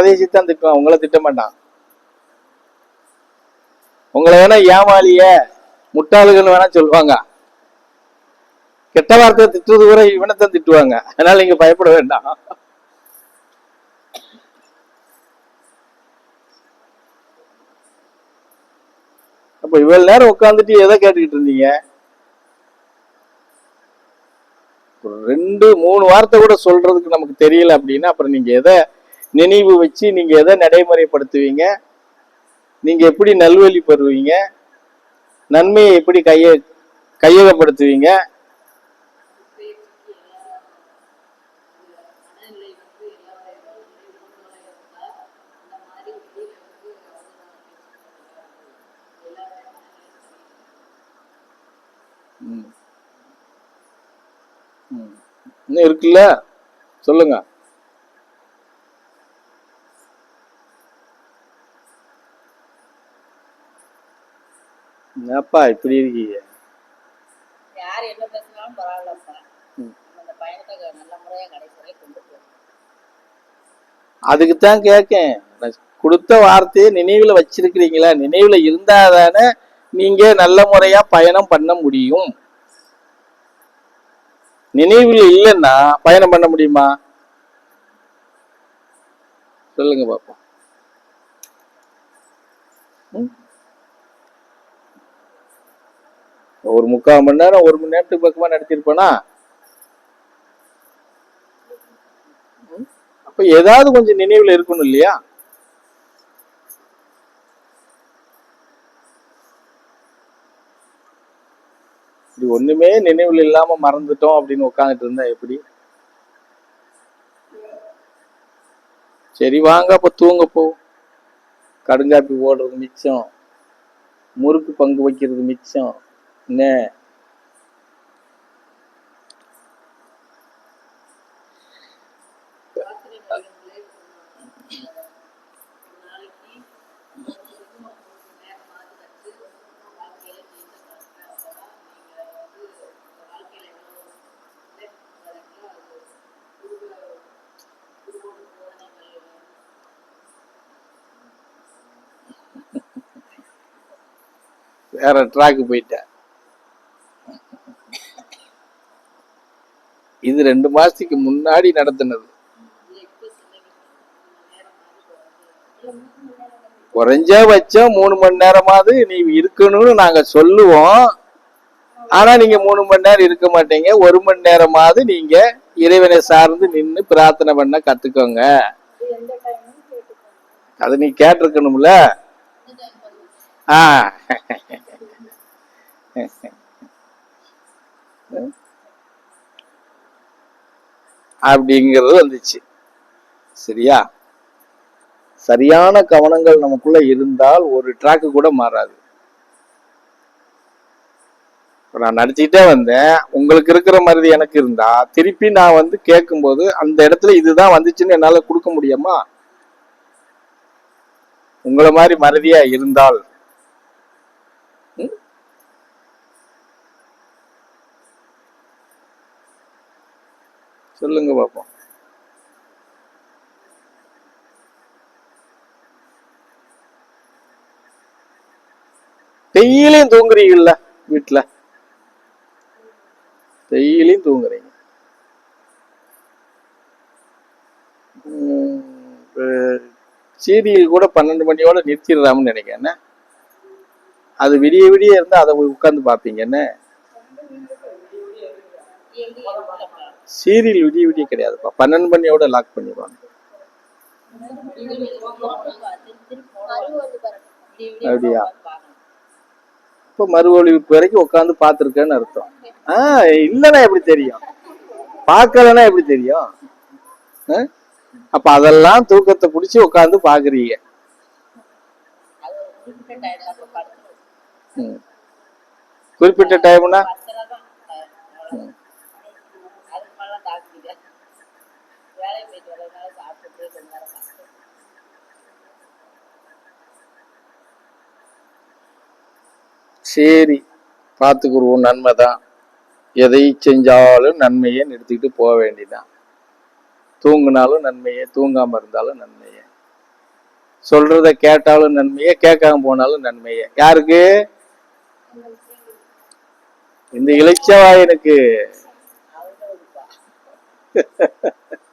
உபதேசித்து தான் திட்டுவான் உங்களை திட்ட மாட்டான் உங்களை வேணா ஏமாளிய. முட்டாளுகள் வேணா சொல்லுவாங்க. கெட்ட வார்த்தை திட்டுறது கூட இவனைத்தான் திட்டுவாங்க. அதனால நீங்க பயப்பட வேண்டாம். அப்ப இவ்வளவு நேரம் உட்காந்துட்டு எதை கேட்டுக்கிட்டு இருந்தீங்க? ரெண்டு மூணு வார்த்தை கூட சொல்றதுக்கு நமக்கு தெரியல அப்படின்னா அப்புறம் நீங்க எதை நினைவு வச்சு நீங்க எதை நடைமுறைப்படுத்துவீங்க? நீங்க எப்படி நல்வழி பெறுவீங்க? நன்மையை எப்படி கைய கையகப்படுத்துவீங்க? ம். ம். இன்னும் இருக்குல்ல? சொல்லுங்க. என்னப்பா இப்படி இருக்கீங்க? யார் என்ன பேசினாலும் பரவாயில்லப்பா. அந்த பயணத்தை நல்ல முறையா கடைசி கொண்டு போகணும். அதுக்குத்தான் கேட்கேன் நான் கொடுத்த வார்த்தையை நினைவுல வச்சிருக்கிறீங்களா? நினைவுல இருந்தாதானே நீங்க நல்ல முறையா பயணம் பண்ண முடியும். நினைவில் இல்லைன்னா பயணம் பண்ண முடியுமா? சொல்லுங்க பாப்போம். ஒரு முக்கால் மணி நேரம் ஒரு மணி நேரத்துக்கு பக்கமா நடத்திருப்பேனா அப்ப ஏதாவது கொஞ்சம் நினைவுல இருக்கணும் இல்லையா? இது ஒண்ணுமே நினைவுல இல்லாம மறந்துட்டோம் அப்படின்னு உட்காந்துட்டு இருந்தா எப்படி? சரி வாங்க அப்ப தூங்க போ. கடுங்காப்பி ஓடுறது மிச்சம். முறுக்கு பங்கு வைக்கிறது மிச்சம். என்ன வேற ட்ராக்கு போயிட்டேன். இது ரெண்டு மாசத்துக்கு முன்னாடி நடத்தினது எப்போ சொன்னீங்க குறைஞ்சபட்சம் மூணு மணி நேரமாவது நீ இருக்கணும்னு நாங்க சொல்லுவோம். ஆனா நீங்க மூணு மணி நேரம் இருக்க மாட்டீங்க. ஒரு மணி நேரமாவது நீங்க இறைவனை சார்ந்து நின்னு பிரார்த்தனை பண்ண கத்துக்கோங்க. அது அதை நீ கேட்டிருக்கணும்ல? ஆ. அப்படிங்கிறது வந்துச்சு. சரியா? சரியான கவனங்கள் நமக்குள்ள இருந்தால் ஒரு ட்ராக்கு கூட மாறாது. இப்போ நான் நடிச்சுக்கிட்டே வந்தேன். உங்களுக்கு இருக்கிற மாதிரி எனக்கு இருந்தா திருப்பி நான் வந்து கேட்கும்போது அந்த இடத்துல இதுதான் வந்துச்சுன்னு என்னால கொடுக்க முடியுமா? உங்களை மாதிரி மறதியா இருந்தால் சொல்லுங்க பாப்போம். டெய்லியும் தூங்குறீங்கல்ல வீட்டுல டெய்லியும் தூங்குறீங்க. உம், சீரியல் கூட பன்னெண்டு மணியோட நிறுத்திடலாம்னு நினைக்கிறேன். அது விடிய விடிய இருந்தா அதை உட்காந்து பார்ப்பீங்க என்ன? சீரியல் விடிய விடிய கிடையாதுப்பா. பன்னெண்டு மணியோட லாக் பண்ணிடுவாங்க. அப்படியா? இப்போ மறு வரைக்கும் உட்காந்து பார்த்துருக்கேன்னு அர்த்தம். ஆ இல்லைன்னா எப்படி தெரியும்? பார்க்கலன்னா எப்படி தெரியும்? ஆ? அப்ப அதெல்லாம் தூக்கத்தை பிடிச்சி உட்காந்து பாக்குறீங்க குறிப்பிட்ட டைம்னா சரி பார்த்துக்குருவோம் நன்மை தான் எதை செஞ்சாலும் நன்மையே எடுத்துக்கிட்டு போக வேண்டிதான் தூங்கினாலும் நன்மையே தூங்காமல் இருந்தாலும் நன்மையே. சொல்றத கேட்டாலும் நன்மையே கேட்காம போனாலும் நன்மையே. யாருக்கு? இந்த இளைச்சவாயனுக்கு. எனக்கு.